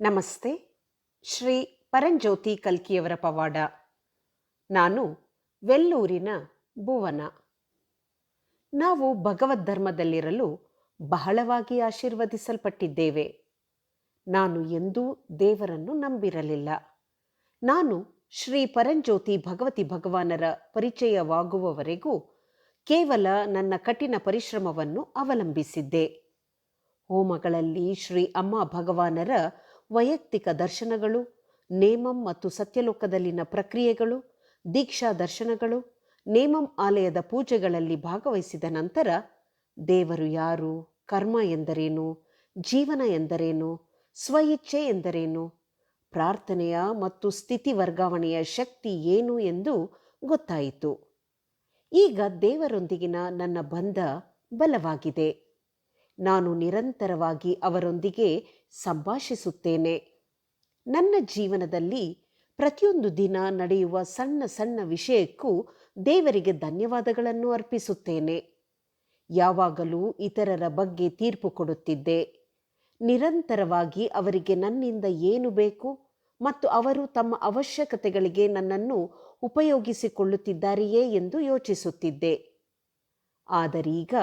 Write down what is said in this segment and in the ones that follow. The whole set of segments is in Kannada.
ನಮಸ್ತೆ. ಶ್ರೀ ಪರಂಜ್ಯೋತಿ ಕಲ್ಕಿಯವರ ಪವಾಡ. ನಾನು ವೆಲ್ಲೂರಿನ ಭುವನ. ನಾವು ಭಗವದ್ಧರ್ಮದಲ್ಲಿರಲು ಬಹಳವಾಗಿ ಆಶೀರ್ವದಿಸಲ್ಪಟ್ಟಿದ್ದೇವೆ. ನಾನು ಎಂದೂ ದೇವರನ್ನು ನಂಬಿರಲಿಲ್ಲ. ನಾನು ಶ್ರೀ ಪರಂಜ್ಯೋತಿ ಭಗವತಿ ಭಗವಾನರ ಪರಿಚಯವಾಗುವವರೆಗೂ ಕೇವಲ ನನ್ನ ಕಠಿಣ ಪರಿಶ್ರಮವನ್ನು ಅವಲಂಬಿಸಿದ್ದೆ. ಹೋಮಗಳಲ್ಲಿ ಶ್ರೀ ಅಮ್ಮ ಭಗವಾನರ ವೈಯಕ್ತಿಕ ದರ್ಶನಗಳು, ನೇಮಂ ಮತ್ತು ಸತ್ಯಲೋಕದಲ್ಲಿನ ಪ್ರಕ್ರಿಯೆಗಳು, ದೀಕ್ಷಾ ದರ್ಶನಗಳು, ನೇಮಂ ಆಲಯದ ಪೂಜೆಗಳಲ್ಲಿ ಭಾಗವಹಿಸಿದ ನಂತರ ದೇವರು ಯಾರು, ಕರ್ಮ ಎಂದರೇನು, ಜೀವನ ಎಂದರೇನು, ಸ್ವಇಚ್ಛೆ ಎಂದರೇನು, ಪ್ರಾರ್ಥನೆಯ ಮತ್ತು ಸ್ಥಿತಿ ವರ್ಗಾವಣೆಯ ಶಕ್ತಿ ಏನು ಎಂದು ಗೊತ್ತಾಯಿತು. ಈಗ ದೇವರೊಂದಿಗಿನ ನನ್ನ ಬಂಧ ಬಲವಾಗಿದೆ. ನಾನು ನಿರಂತರವಾಗಿ ಅವರೊಂದಿಗೆ ಸಂಭಾಷಿಸುತ್ತೇನೆ. ನನ್ನ ಜೀವನದಲ್ಲಿ ಪ್ರತಿಯೊಂದು ದಿನ ನಡೆಯುವ ಸಣ್ಣ ಸಣ್ಣ ವಿಷಯಕ್ಕೂ ದೇವರಿಗೆ ಧನ್ಯವಾದಗಳನ್ನು ಅರ್ಪಿಸುತ್ತೇನೆ. ಯಾವಾಗಲೂ ಇತರರ ಬಗ್ಗೆ ತೀರ್ಪು ಕೊಡುತ್ತಿದ್ದೆ. ನಿರಂತರವಾಗಿ ಅವರಿಗೆ ನನ್ನಿಂದ ಏನು ಬೇಕು ಮತ್ತು ಅವರು ತಮ್ಮ ಅವಶ್ಯಕತೆಗಳಿಗೆ ನನ್ನನ್ನು ಉಪಯೋಗಿಸಿಕೊಳ್ಳುತ್ತಿದ್ದಾರೆಯೇ ಎಂದು ಯೋಚಿಸುತ್ತಿದ್ದೆ. ಆದರೀಗ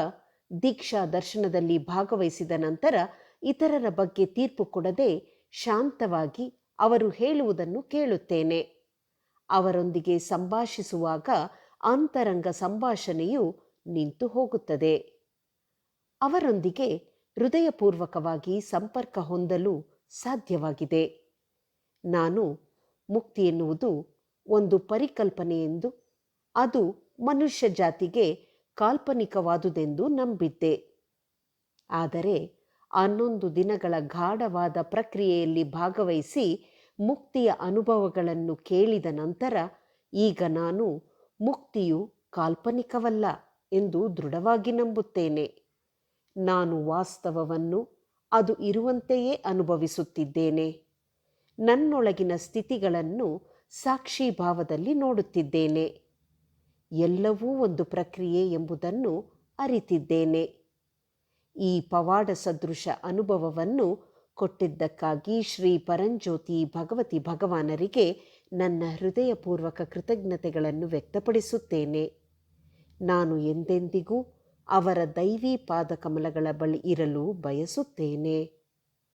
ದೀಕ್ಷಾ ದರ್ಶನದಲ್ಲಿ ಭಾಗವಹಿಸಿದ ನಂತರ ಇತರರ ಬಗ್ಗೆ ತೀರ್ಪು ಕೊಡದೆ ಶಾಂತವಾಗಿ ಅವರು ಹೇಳುವುದನ್ನು ಕೇಳುತ್ತೇನೆ. ಅವರೊಂದಿಗೆ ಸಂಭಾಷಿಸುವಾಗ ಅಂತರಂಗ ಸಂಭಾಷಣೆಯು ನಿಂತು ಹೋಗುತ್ತದೆ. ಅವರೊಂದಿಗೆ ಹೃದಯಪೂರ್ವಕವಾಗಿ ಸಂಪರ್ಕ ಹೊಂದಲು ಸಾಧ್ಯವಾಗಿದೆ. ನಾನು ಮುಕ್ತಿ ಎನ್ನುವುದು ಒಂದು ಪರಿಕಲ್ಪನೆ ಎಂದು ಅದು ಮನುಷ್ಯ ಜಾತಿಗೆ ಕಾಲ್ಪನಿಕವಾದುದೆಂದು ನಂಬಿದ್ದೆ. ಆದರೆ ಹನ್ನೊಂದು ದಿನಗಳ ಗಾಢವಾದ ಪ್ರಕ್ರಿಯೆಯಲ್ಲಿ ಭಾಗವಹಿಸಿ ಮುಕ್ತಿಯ ಅನುಭವಗಳನ್ನು ಕೇಳಿದ ನಂತರ ಈಗ ನಾನು ಮುಕ್ತಿಯು ಕಾಲ್ಪನಿಕವಲ್ಲ ಎಂದು ದೃಢವಾಗಿ ನಂಬುತ್ತೇನೆ. ನಾನು ವಾಸ್ತವವನ್ನು ಅದು ಇರುವಂತೆಯೇ ಅನುಭವಿಸುತ್ತಿದ್ದೇನೆ. ನನ್ನೊಳಗಿನ ಸ್ಥಿತಿಗಳನ್ನು ಸಾಕ್ಷಿ ಭಾವದಲ್ಲಿ ನೋಡುತ್ತಿದ್ದೇನೆ. ಎಲ್ಲವೂ ಒಂದು ಪ್ರಕ್ರಿಯೆ ಎಂಬುದನ್ನು ಅರಿತಿದ್ದೇನೆ. ಈ ಪವಾಡ ಸದೃಶ ಅನುಭವವನ್ನು ಕೊಟ್ಟಿದ್ದಕ್ಕಾಗಿ ಶ್ರೀ ಪರಂಜ್ಯೋತಿ ಭಗವತಿ ಭಗವಾನರಿಗೆ ನನ್ನ ಹೃದಯಪೂರ್ವಕ ಕೃತಜ್ಞತೆಗಳನ್ನು ವ್ಯಕ್ತಪಡಿಸುತ್ತೇನೆ. ನಾನು ಎಂದೆಂದಿಗೂ ಅವರ ದೈವಿ ಪಾದಕಮಲಗಳ ಬಳಿ ಇರಲು ಬಯಸುತ್ತೇನೆ.